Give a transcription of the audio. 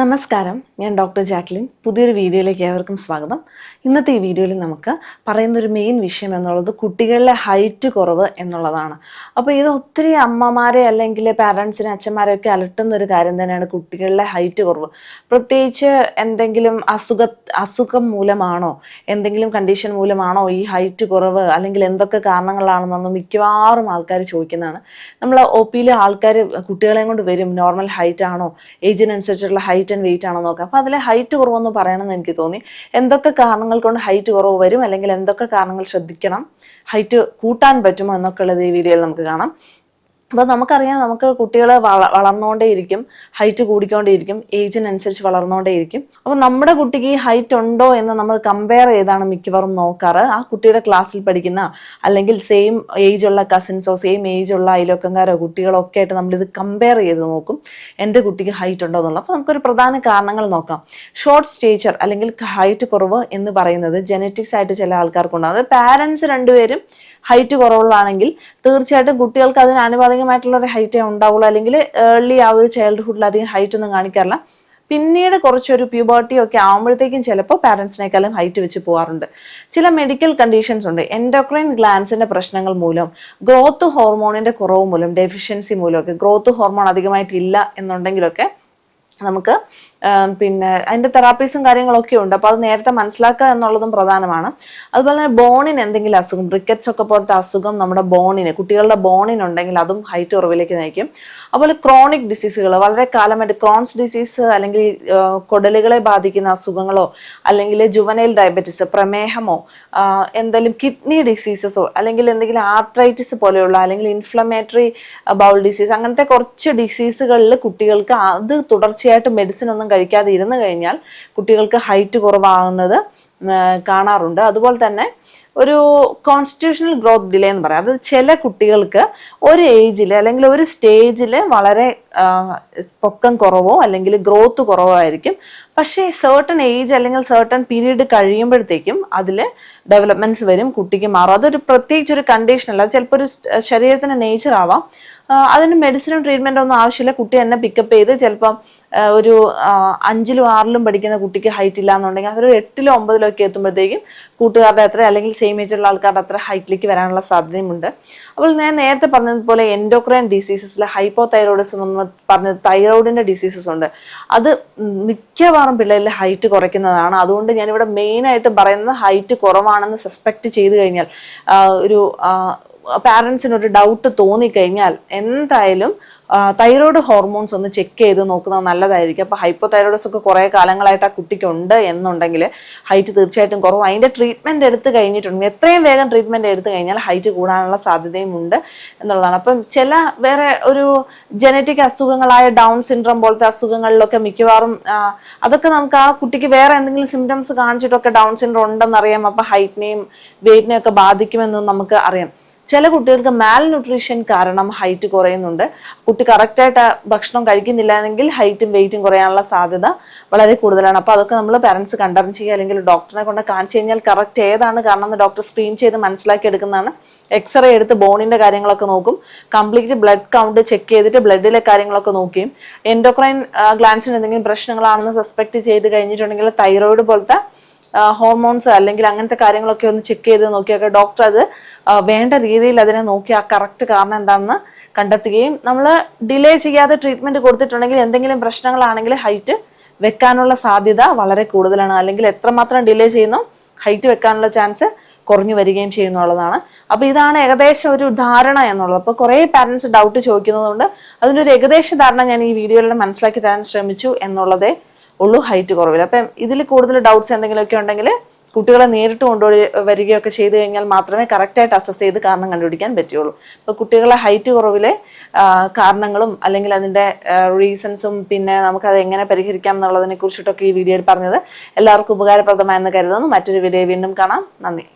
നമസ്കാരം. ഞാൻ doctor Jacqueline. പുതിയൊരു വീഡിയോയിലേക്ക് ഏവർക്കും സ്വാഗതം. ഇന്നത്തെ ഈ വീഡിയോയിൽ നമുക്ക് പറയുന്ന ഒരു മെയിൻ വിഷയം എന്നുള്ളത് കുട്ടികളിലെ ഹൈറ്റ് കുറവ് എന്നുള്ളതാണ്. അപ്പോൾ ഇത് ഒത്തിരി അമ്മമാരെ അല്ലെങ്കിൽ പാരൻസിനെ അച്ഛന്മാരെയൊക്കെ അലട്ടുന്ന ഒരു കാര്യം തന്നെയാണ് കുട്ടികളിലെ ഹൈറ്റ് കുറവ്. പ്രത്യേകിച്ച് എന്തെങ്കിലും അസുഖ അസുഖം മൂലമാണോ എന്തെങ്കിലും കണ്ടീഷൻ മൂലമാണോ ഈ ഹൈറ്റ് കുറവ് അല്ലെങ്കിൽ എന്തൊക്കെ കാരണങ്ങളാണെന്നൊന്നും മിക്കവാറും ആൾക്കാർ ചോദിക്കുന്നതാണ്. നമ്മൾ ഒ പിയിലെ ആൾക്കാർ കുട്ടികളെയും കൊണ്ട് വരും നോർമൽ ഹൈറ്റ് ആണോ ഏജിനനുസരിച്ചുള്ള ഹൈറ്റ് ആൻഡ് വെയിറ്റ് ആണോ നോക്കുക. അപ്പോൾ അതിലെ ഹൈറ്റ് കുറവെന്ന് പറയണമെന്ന് എനിക്ക് തോന്നി. എന്തൊക്കെ കാരണങ്ങൾ കൊണ്ട് ഹൈറ്റ് കുറവ് വരും? അല്ലെങ്കിൽ എന്തൊക്കെ കാരണങ്ങൾ ശ്രദ്ധിക്കണം? ഹൈറ്റ് കൂട്ടാൻ പറ്റുമോ എന്നൊക്കെ ഉള്ളത് ഈ വീഡിയോയിൽ നമുക്ക് കാണാം. അപ്പോൾ നമുക്കറിയാം നമുക്ക് കുട്ടികൾ വള വളർന്നുകൊണ്ടേയിരിക്കും ഹൈറ്റ് കൂടിക്കൊണ്ടേയിരിക്കും ഏജിനനുസരിച്ച് വളർന്നുകൊണ്ടേയിരിക്കും അപ്പോൾ നമ്മുടെ കുട്ടിക്ക് ഈ ഹൈറ്റ് ഉണ്ടോ എന്ന് നമ്മൾ കമ്പയർ ചെയ്താണ് മിക്കവാറും നോക്കാറ്. ആ കുട്ടിയുടെ ക്ലാസ്സിൽ പഠിക്കുന്ന അല്ലെങ്കിൽ സെയിം ഏജ് ഉള്ള കസിൻസോ സെയിം ഏജ് ഉള്ള അയലോക്കങ്കാരോ കുട്ടികളോ ഒക്കെ ആയിട്ട് നമ്മളിത് കമ്പയർ ചെയ്ത് നോക്കും. എന്റെ കുട്ടിക്ക് ഹൈറ്റ് ഉണ്ടോ എന്നുള്ളത്. അപ്പോൾ നമുക്കൊരു പ്രധാന കാരണങ്ങൾ നോക്കാം. ഷോർട്ട് സ്റ്റേച്ചർ അല്ലെങ്കിൽ ഹൈറ്റ് കുറവ് എന്ന് പറയുന്നത് ജനറ്റിക്സ് ആയിട്ട് ചില ആൾക്കാർക്കുണ്ടാകും അത് പാരൻസ് രണ്ടുപേരും ഹൈറ്റ് കുറവുള്ളതാണെങ്കിൽ തീർച്ചയായിട്ടും കുട്ടികൾക്ക് അതിന് ആനുപാതികമായിട്ടുള്ള ഒരു ഹൈറ്റേ ഉണ്ടാവുള്ളൂ. അല്ലെങ്കിൽ ഏർലി ആ ഒരു ചൈൽഡ്ഹുഡിൽ അധികം ഹൈറ്റ് ഒന്നും കാണിക്കാറില്ല. പിന്നീട് കുറച്ചൊരു പ്യൂബർട്ടി ഒക്കെ ആകുമ്പോഴത്തേക്കും ചിലപ്പോൾ പാരൻസിനേക്കാളും ഹൈറ്റ് വെച്ച് പോകാറുണ്ട്. ചില മെഡിക്കൽ കണ്ടീഷൻസ് ഉണ്ട്. എൻഡോക്രൈൻ ഗ്ലാൻസിന്റെ പ്രശ്നങ്ങൾ മൂലം ഗ്രോത്ത് ഹോർമോണിന്റെ കുറവ് മൂലം ഡെഫിഷ്യൻസി മൂലമൊക്കെ ഗ്രോത്ത് ഹോർമോൺ അധികമായിട്ടില്ല എന്നുണ്ടെങ്കിലൊക്കെ നമുക്ക് പിന്നെ അതിന്റെ തെറാപ്പീസും കാര്യങ്ങളൊക്കെ ഉണ്ട്. അപ്പോൾ അത് നേരത്തെ മനസ്സിലാക്കുക എന്നുള്ളതും പ്രധാനമാണ്. അതുപോലെ തന്നെ ബോണിന് എന്തെങ്കിലും അസുഖം ബ്രിക്കറ്റ്സ് ഒക്കെ പോലത്തെ അസുഖം നമ്മുടെ ബോണിന് കുട്ടികളുടെ ബോണിനുണ്ടെങ്കിൽ അതും ഹൈറ്റ് ഉറവിലേക്ക് നയിക്കും. അതുപോലെ ക്രോണിക് ഡിസീസുകൾ വളരെ കാലമായിട്ട് ക്രോൺസ് ഡിസീസ് അല്ലെങ്കിൽ കുടലുകളെ ബാധിക്കുന്ന അസുഖങ്ങളോ അല്ലെങ്കിൽ ജുവനൈൽ ഡയബറ്റിസ് പ്രമേഹമോ എന്തെങ്കിലും കിഡ്നി ഡിസീസസോ അല്ലെങ്കിൽ എന്തെങ്കിലും ആർത്രൈറ്റിസ് പോലെയുള്ള അല്ലെങ്കിൽ ഇൻഫ്ലമേറ്ററി ബൗൾ ഡിസീസ് അങ്ങനത്തെ കുറച്ച് ഡിസീസുകളിൽ കുട്ടികൾക്ക് അത് തുടർച്ചയായിട്ട് മെഡിസിൻ ഒന്നും കഴിക്കാതെ ഇരുന്ന് കഴിഞ്ഞാൽ കുട്ടികൾക്ക് ഹൈറ്റ് കുറവാകുന്നത് കാണാറുണ്ട്. അതുപോലെ തന്നെ ഒരു കോൺസ്റ്റിറ്റ്യൂഷണൽ ഗ്രോത്ത് ഡിലേ എന്ന് പറയാം. അത് ചില കുട്ടികൾക്ക് ഒരു ഏജിൽ അല്ലെങ്കിൽ ഒരു സ്റ്റേജിൽ വളരെ പൊക്കം കുറവോ അല്ലെങ്കിൽ ഗ്രോത്ത് കുറവോ ആയിരിക്കും പക്ഷേ സേർട്ടൺ ഏജ് അല്ലെങ്കിൽ സേർട്ടൺ പീരീഡ് കഴിയുമ്പോഴത്തേക്കും അതിൽ ഡെവലപ്മെന്റ്സ് വരും കുട്ടിക്ക് മാറും. അതൊരു പ്രത്യേകിച്ച് ഒരു കണ്ടീഷൻ അല്ല. ചിലപ്പോൾ ഒരു ശരീരത്തിന്റെ നേച്ചർ ആവാം. അതിന് മെഡിസിനും ട്രീറ്റ്മെന്റ് ഒന്നും ആവശ്യമില്ല. കുട്ടി തന്നെ പിക്കപ്പ് ചെയ്ത് ചിലപ്പം ഒരു അഞ്ചിലും ആറിലും പഠിക്കുന്ന കുട്ടിക്ക് ഹൈറ്റ് ഇല്ല എന്നുണ്ടെങ്കിൽ അതൊരു എട്ടിലോ ഒമ്പതിലോ ഒക്കെ എത്തുമ്പോഴത്തേക്കും കൂട്ടുകാരുടെ അത്ര അല്ലെങ്കിൽ സെയിം ഏജ് ഉള്ള ആൾക്കാരുടെ അത്ര ഹൈറ്റിലേക്ക് വരാനുള്ള സാധ്യതയുമുണ്ട്. അപ്പോൾ ഞാൻ നേരത്തെ പറഞ്ഞതുപോലെ എൻഡോക്രൈൻ ഡിസീസസിൽ ഹൈപ്പോ തൈറോയിഡിസം എന്ന് പറഞ്ഞ തൈറോയിഡിന്റെ ഡിസീസസ് ഉണ്ട്. അത് മിക്കവാറും പിള്ളേരിൽ ഹൈറ്റ് കുറയ്ക്കുന്നതാണ്. അതുകൊണ്ട് ഞാനിവിടെ മെയിനായിട്ട് പറയുന്നത് ഹൈറ്റ് കുറവാണെന്ന് സസ്പെക്ട് ചെയ്ത് കഴിഞ്ഞാൽ ഒരു പാരൻസിനൊരു ഡൗട്ട് തോന്നിക്കഴിഞ്ഞാൽ എന്തായാലും തൈറോയ്ഡ് ഹോർമോൺസ് ഒന്ന് ചെക്ക് ചെയ്ത് നോക്കുന്നത് നല്ലതായിരിക്കും. അപ്പോൾ ഹൈപ്പോ തൈറോയിഡ്സ് ഒക്കെ കുറേ കാലങ്ങളായിട്ട് ആ കുട്ടിക്കുണ്ട് എന്നുണ്ടെങ്കിൽ ഹൈറ്റ് തീർച്ചയായിട്ടും കുറവ്. അതിന്റെ ട്രീറ്റ്മെന്റ് എടുത്ത് കഴിഞ്ഞിട്ടുണ്ടെങ്കിൽ എത്രയും വേഗം ട്രീറ്റ്മെന്റ് എടുത്തു കഴിഞ്ഞാൽ ഹൈറ്റ് കൂടാനുള്ള സാധ്യതയും ഉണ്ട് എന്നുള്ളതാണ്. അപ്പം ചില വേറെ ഒരു ജനറ്റിക് അസുഖങ്ങളായ ഡൗൺ സിൻഡ്രം പോലത്തെ അസുഖങ്ങളിലൊക്കെ മിക്കവാറും അതൊക്കെ നമുക്ക് ആ കുട്ടിക്ക് വേറെ എന്തെങ്കിലും സിംറ്റംസ് കാണിച്ചിട്ടൊക്കെ ഡൗൺ സിൻഡ്രം ഉണ്ടെന്നറിയാം. അപ്പോൾ ഹൈറ്റിനെയും വെയിറ്റിനെയും ഒക്കെ ബാധിക്കുമെന്നും നമുക്ക് അറിയാം. ചില കുട്ടികൾക്ക് മാൽ ന്യൂട്രീഷൻ കാരണം ഹൈറ്റ് കുറയുന്നുണ്ട്. കുട്ടി കറക്റ്റായിട്ട് ഭക്ഷണം കഴിക്കുന്നില്ല എങ്കിൽ ഹൈറ്റും വെയിറ്റും കുറയാനുള്ള സാധ്യത വളരെ കൂടുതലാണ്. അപ്പോൾ അതൊക്കെ നമ്മൾ പാരൻസ് കണ്ടറിഞ്ഞ് ചെയ്യുക അല്ലെങ്കിൽ ഡോക്ടറിനെ കൊണ്ട് കാണിച്ചു കഴിഞ്ഞാൽ കറക്റ്റ് ഏതാണ് കാരണം എന്ന് ഡോക്ടർ സ്ക്രീൻ ചെയ്ത് മനസ്സിലാക്കി എടുക്കുന്നതാണ്. എക്സ്റേ എടുത്ത് ബോണിന്റെ കാര്യങ്ങളൊക്കെ നോക്കും. കംപ്ലീറ്റ് ബ്ലഡ് കൗണ്ട് ചെക്ക് ചെയ്തിട്ട് ബ്ലഡിലെ കാര്യങ്ങളൊക്കെ നോക്കിയും. എൻഡോക്രൈൻ ഗ്ലാൻസിന് എന്തെങ്കിലും പ്രശ്നങ്ങളാണെന്ന് സസ്പെക്ട് ചെയ്ത് കഴിഞ്ഞിട്ടുണ്ടെങ്കിൽ തൈറോയിഡ് പോലത്തെ ഹോർമോൺസ് അല്ലെങ്കിൽ അങ്ങനത്തെ കാര്യങ്ങളൊക്കെ ഒന്ന് ചെക്ക് ചെയ്ത് നോക്കിയൊക്കെ ഡോക്ടർ അത് വേണ്ട രീതിയിൽ അതിനെ നോക്കി ആ കറക്റ്റ് കാരണം എന്താണെന്ന് കണ്ടെത്തുകയും നമ്മൾ ഡിലേ ചെയ്യാതെ ട്രീറ്റ്മെന്റ് കൊടുത്തിട്ടുണ്ടെങ്കിൽ എന്തെങ്കിലും പ്രശ്നങ്ങളാണെങ്കിൽ ഹൈറ്റ് വെക്കാനുള്ള സാധ്യത വളരെ കൂടുതലാണ്. അല്ലെങ്കിൽ എത്രമാത്രം ഡിലേ ചെയ്യുന്നു ഹൈറ്റ് വെക്കാനുള്ള ചാൻസ് കുറഞ്ഞു വരികയും ചെയ്യുന്നുള്ളതാണ് അപ്പോൾ ഇതാണ് ഏകദേശം ഒരു ധാരണ എന്നുള്ളത്. അപ്പോൾ കുറേ പാരൻസ് ഡൗട്ട് ചോദിക്കുന്നതുകൊണ്ട് അതിനൊരു ഏകദേശ ധാരണ ഞാൻ ഈ വീഡിയോയിലൂടെ മനസ്സിലാക്കി തരാൻ ശ്രമിച്ചു എന്നുള്ളതേ ഉള്ളൂ ഹൈറ്റ് കുറവില്ല. അപ്പം ഇതിൽ കൂടുതൽ ഡൗട്ട്സ് എന്തെങ്കിലുമൊക്കെ ഉണ്ടെങ്കിൽ കുട്ടികളെ നേരിട്ട് കൊണ്ടുപോയി വരികയൊക്കെ ചെയ്തു കഴിഞ്ഞാൽ മാത്രമേ കറക്റ്റായിട്ട് അസസ് ചെയ്ത് കാരണം കണ്ടുപിടിക്കാൻ പറ്റുള്ളൂ അപ്പോൾ കുട്ടികളെ ഹൈറ്റ് കുറവിലെ കാരണങ്ങളും അല്ലെങ്കിൽ അതിന്റെ റീസൺസും പിന്നെ നമുക്കത് എങ്ങനെ പരിഹരിക്കാം എന്നുള്ളതിനെ കുറിച്ചിട്ടൊക്കെ ഈ വീഡിയോയിൽ പറഞ്ഞത് എല്ലാവർക്കും ഉപകാരപ്രദമായെന്ന് കരുതുന്നു. മറ്റൊരു വീഡിയോ വീണ്ടും കാണാം. നന്ദി.